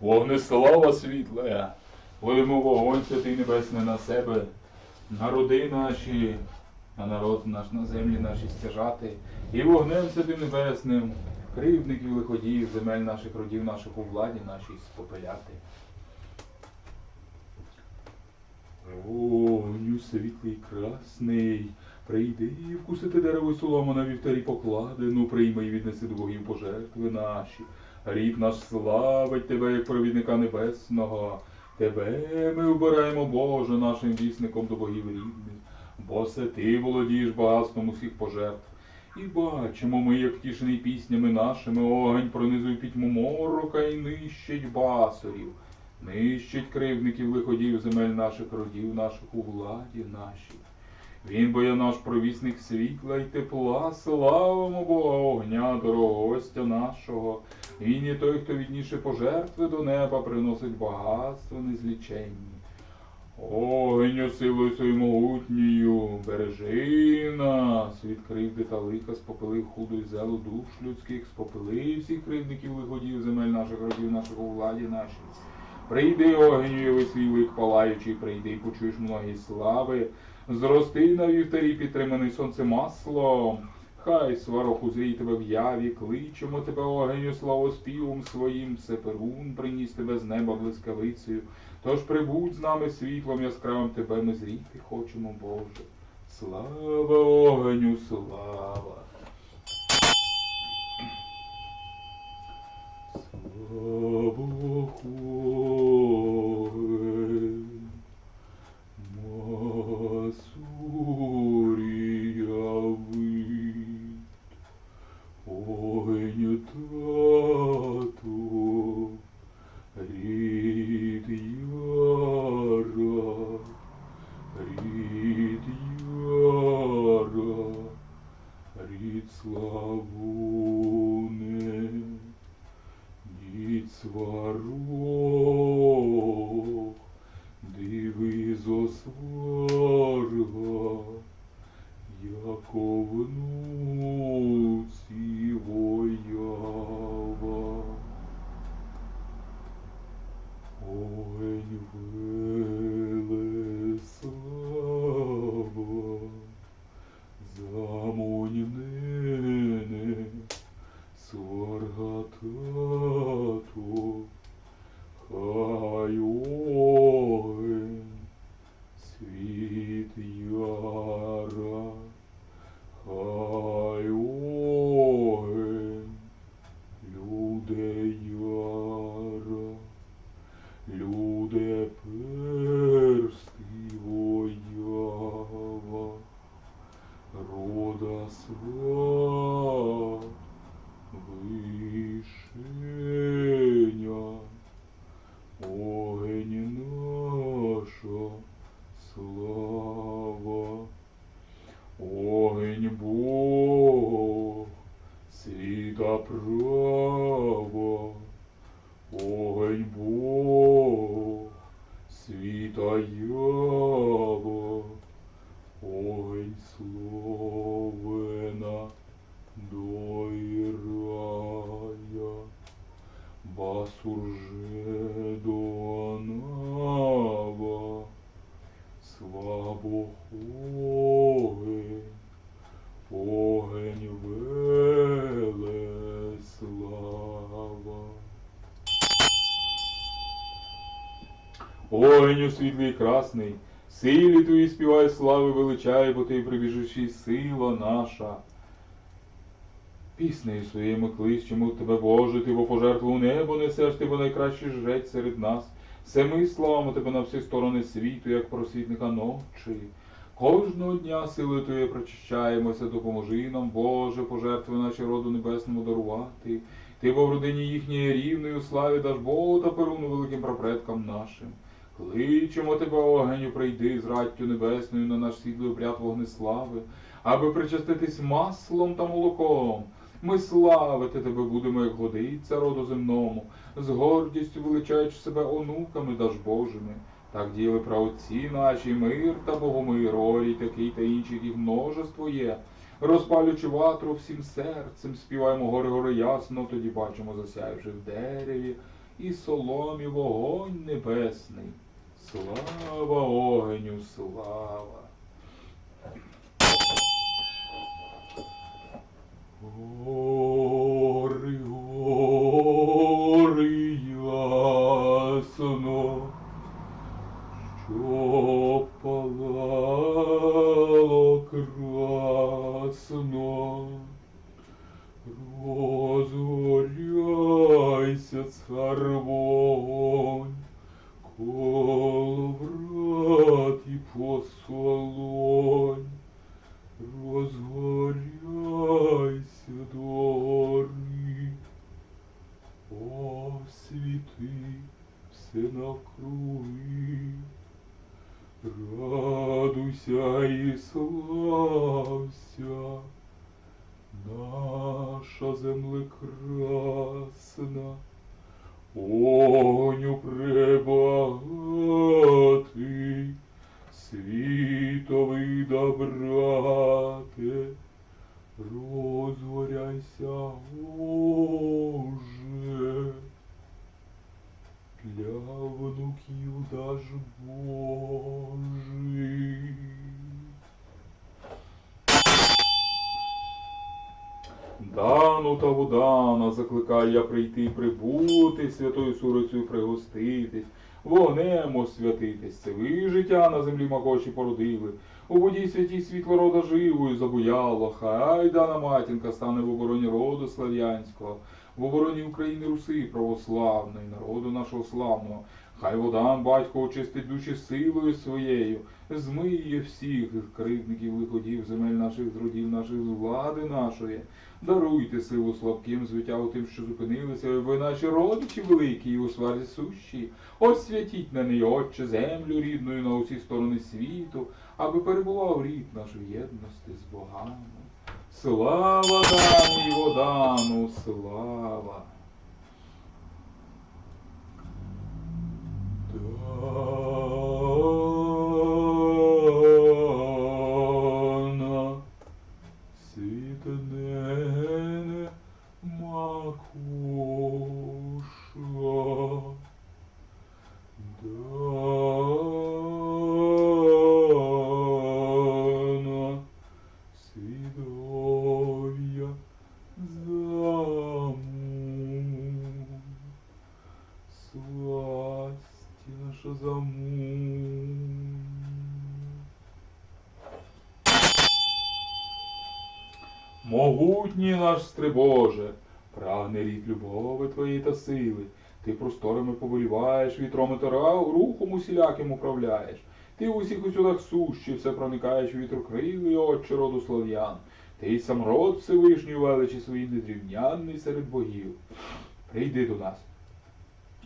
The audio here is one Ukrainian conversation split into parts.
Вогнеслава світле, велимо вогонь святий небесний на себе, народи наші, а народ наш на землі наші стяжати, і вогнем святим небесним, кривдників лиходіїв, земель наших родів, наших у владі нашій спопиляти. Вогню світлий красний, прийди вкусити дерево й солому на вівтарі покладену, прийми і віднеси до богів пожертви наші. Рід наш славить тебе, як провідника небесного. Тебе ми обираємо, Боже, нашим вісником до богів рідних, бо це ти володієш багатством усіх пожертв. І бачимо ми, як втішений піснями нашими, огонь пронизує пітьму морока і нищить басурів. Нищить кривдників лиходів земель наших родів, наших у владі нашій. Він бо є наш провісник світла й тепла, славимо Бога, огня, дорогого гостя нашого. Він є той, хто відніше пожертви до неба приносить багатство незліченні. Огню силою своєю могутньою, бережи нас від кривди та лиха, спопилив худу й зелу душ людських, спопили всіх кривдників лиходів земель наших родів, наших у владі нашій. Прийди, огню, свій лик палаючий, прийди, почуєш многі слави, зрости на вівтарі, підтриманий сонце маслом. Хай сварох узрій тебе в яві, кличемо тебе огеню славоспівом своїм, Сеперун приніс тебе з неба блискавицею. Тож прибудь з нами світлом яскравим тебе ми зріти хочемо, Боже. Слава слава. Слава рід славуне, дід сварог, світа ява, огонь словена до рая, басурже до нава, слабо огонь, огонь Велеслава. У світлий красний, силі твої співай слави величай, бо ти прибіжучи сила наша. Піснею своїми кличемо тебе, Боже, ти бо пожертву небо несеш, ти бо найкращий жрець серед нас. Все ми славимо тебе на всі сторони світу, як просвітника ночі. Кожного дня силою Твоєю прочищаємося, допоможи нам, Боже, пожертви наші роду небесному дарувати. Ти бо в родині їхньої рівної у славі даш Богу та перуну великим прапредкам нашим. Кличемо тебе, огеню, прийди з раттю небесною на наш світлий обряд вогнеслави, аби причаститись маслом та молоком. Ми славити тебе будемо, як годиться роду земному, з гордістю величаючи себе онуками даж Божими. Так діяли праотці наші, мир та богомир, орій такий та інший, яких множество є. Розпалюючи ватру всім серцем, співаємо гори гори ясно, тоді бачимо засяявши в дереві, і соломі вогонь небесний. Слава огню, слава. Гори, гори ясно, що палало красно. Розгоряйся, цар вогонь, коло врат і посолонь. Розгоряйся до гори, освіти все навкруги. Радуйся і слався, наша земле красна, огню пребагатий, світовий добрате, розгоряйся, Боже, для внуків даж Божий. Дану та Вудана закликаю я прийти, прибути, святою сурицею пригоститись, вогнем освятитись. Це ви життя на землі макочі породили. У воді святій світло рода живою забуяло. Хай дана матінка стане в обороні роду слав'янського, в обороні України Руси православної, народу нашого славного. Хай водан батько очистить душі силою своєю, змиє всіх кривдників лиходів, земель наших з родів наших з влади нашої. Даруйте силу слабким, звитягу тим, що зупинилися, ви наші родичі великі і у сварі сущі. Освятіть на неї, Отче, землю рідною на усі сторони світу, аби перебував рід наш в єдності з богами. Слава Дану его дану, слава! Заму. Сласті наша заму. Могутній наш стрибоже, прагне рід любови твоєї та сили. Ти просторами повеліваєш, вітром тара, рухом усіляким управляєш. Ти в усіх усюдах сущий, все проникаєш вітрокрилий, отче роду слав'ян. Ти сам род Всевишній величі свої незрівнянний серед богів. Прийди до нас.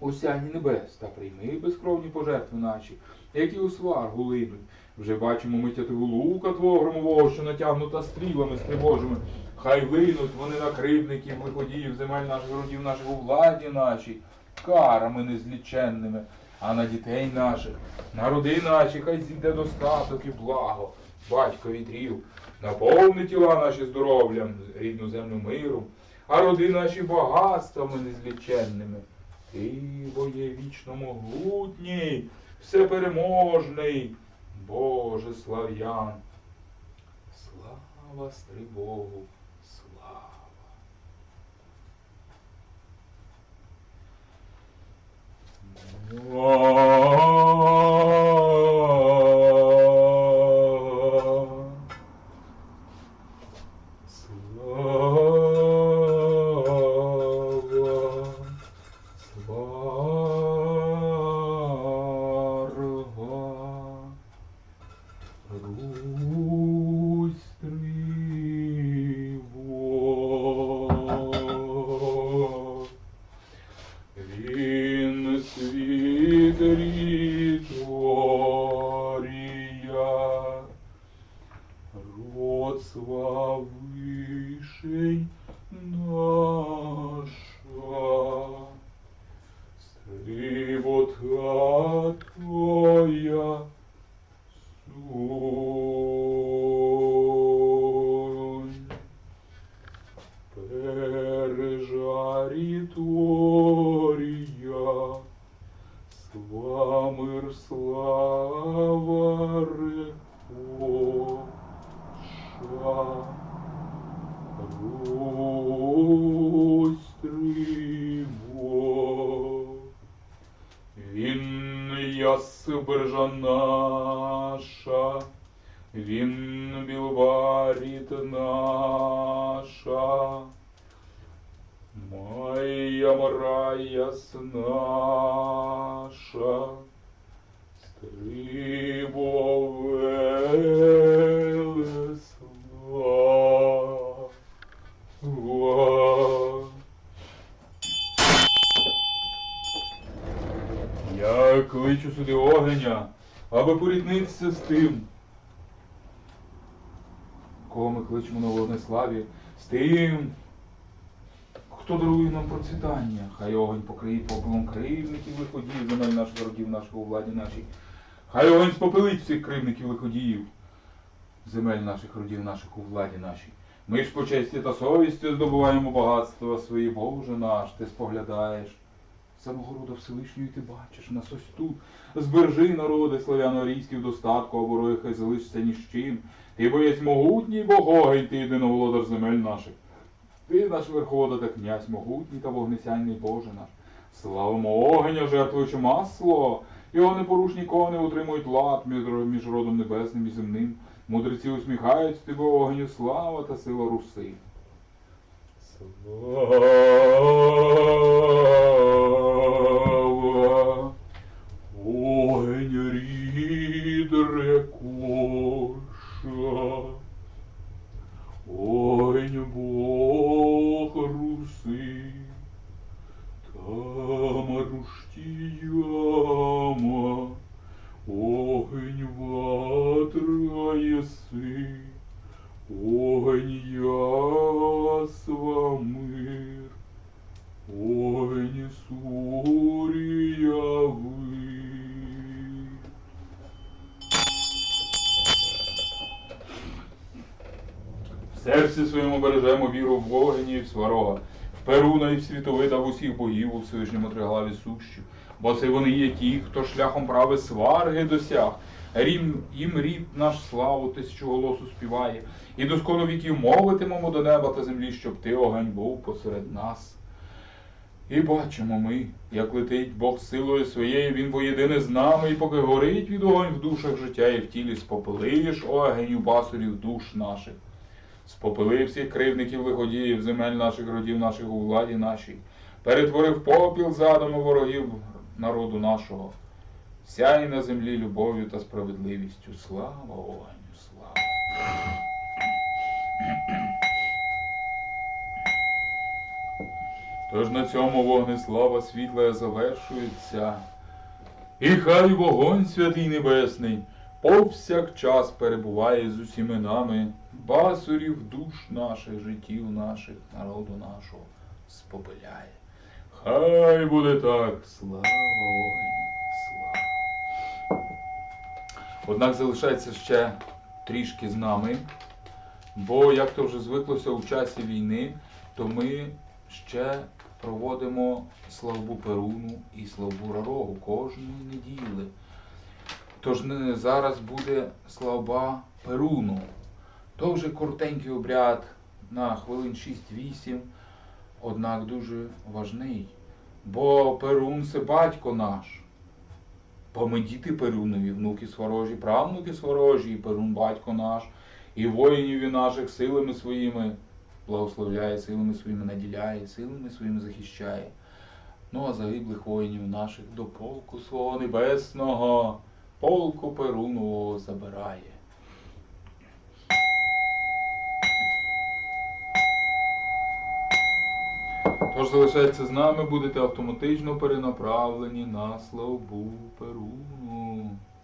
Осяні небес, та прийми безкровні пожертви наші, які у сваргу линуть. Вже бачимо ми тятиву лука твого громового, що натягнута стрілами стрибожими. Хай линуть вони на кривдників, виходіїв, земель наших родів наших у владі нашій, карами незліченними, а на дітей наших, на роди наші, хай зійде достаток і благо, батько вітрів, наповни тіла наші здоров'ям, рідну землю миром, а роди наші багатствами незліченними. Ти, бо є вічно могутній, всепереможний, Боже слав'ян. Слава стрибогу, слава. Слава, Він світ ріторія, род славишень наша, стрибота твоя сунь. Пережарі торія, Вам слава репоша, Рустріво, він я сибержа наша, він Моя мрая наша, стрибо велесла. Я кличу сюди огеня, аби поріднитися з тим. Кого ми кличемо на Вогнеславі? З тим, хто дарує нам процвітання. Хай огонь покриє попелом кривників лиходіїв, земель наших родів, нашого владі нашій. Хай огонь спопилить всіх кривників лиходіїв, земель наших родів, наших у владі нашій. Ми ж по честі та совісті здобуваємо багатства свої, Боже наш, ти споглядаєш. Самого рода Всевишньої ти бачиш, нас ось тут. Збережи народи славяно-арійські в достатку, а вороги хай залишиться ні з чим. Ти боєць могутній богогий, ти єдиноволодар земель наших. Ти наш верхода та князь могутній та вогнесяйний Боже наш. Славимо огня, жертвуючи масло. Його непорушні кони утримують лад між, родом небесним і земним. Мудреці усміхаються тебе огню, слава та сила руси. Слава, серці своєму бережемо віру в вогені і в сварога, в Перуна і в світовида в усіх богів у Всевишньому триглаві сущу. Бо це вони є ті, хто шляхом прави сварги досяг. Рім, їм рід наш славу тисячу голосу співає, і доскону віків мовитимемо до неба та землі, щоб ти огонь був посеред нас. І бачимо ми, як летить Бог силою своєю, Він воєдине з нами, і поки горить від огонь в душах життя і в тілі, спопилиш огонь у басурів душ наших. Спопили всіх кривників лиходіїв, земель наших родів, наших у владі нашій, перетворив попіл задуму ворогів народу нашого. Сяй на землі любов'ю та справедливістю. Слава огню, слава. Тож на цьому вогнеслава світла завершується. І хай вогонь святий небесний повсякчас перебуває з усіми нами, басурів душ наших, життів наших, народу нашого спопиляє. Хай буде так, слава слава. Однак залишається ще трішки з нами, бо як то вже звиклося у часі війни, то ми ще проводимо славбу Перуну і славбу Рарогу кожної неділи. Тож зараз буде слава Перуну. То вже коротенький обряд на хвилин 6-8, однак дуже важний. Бо Перун це батько наш. Бо ми діти Перунові, внуки сворожі, правнуки сворожі, і Перун батько наш, і воїнів і наших силами своїми благословляє, силами своїми наділяє, силами своїми захищає. Ну а загиблих воїнів наших до полку свого небесного, полку Перуну забирає. Тож залишається з нами, будете автоматично перенаправлені на славу Перуну.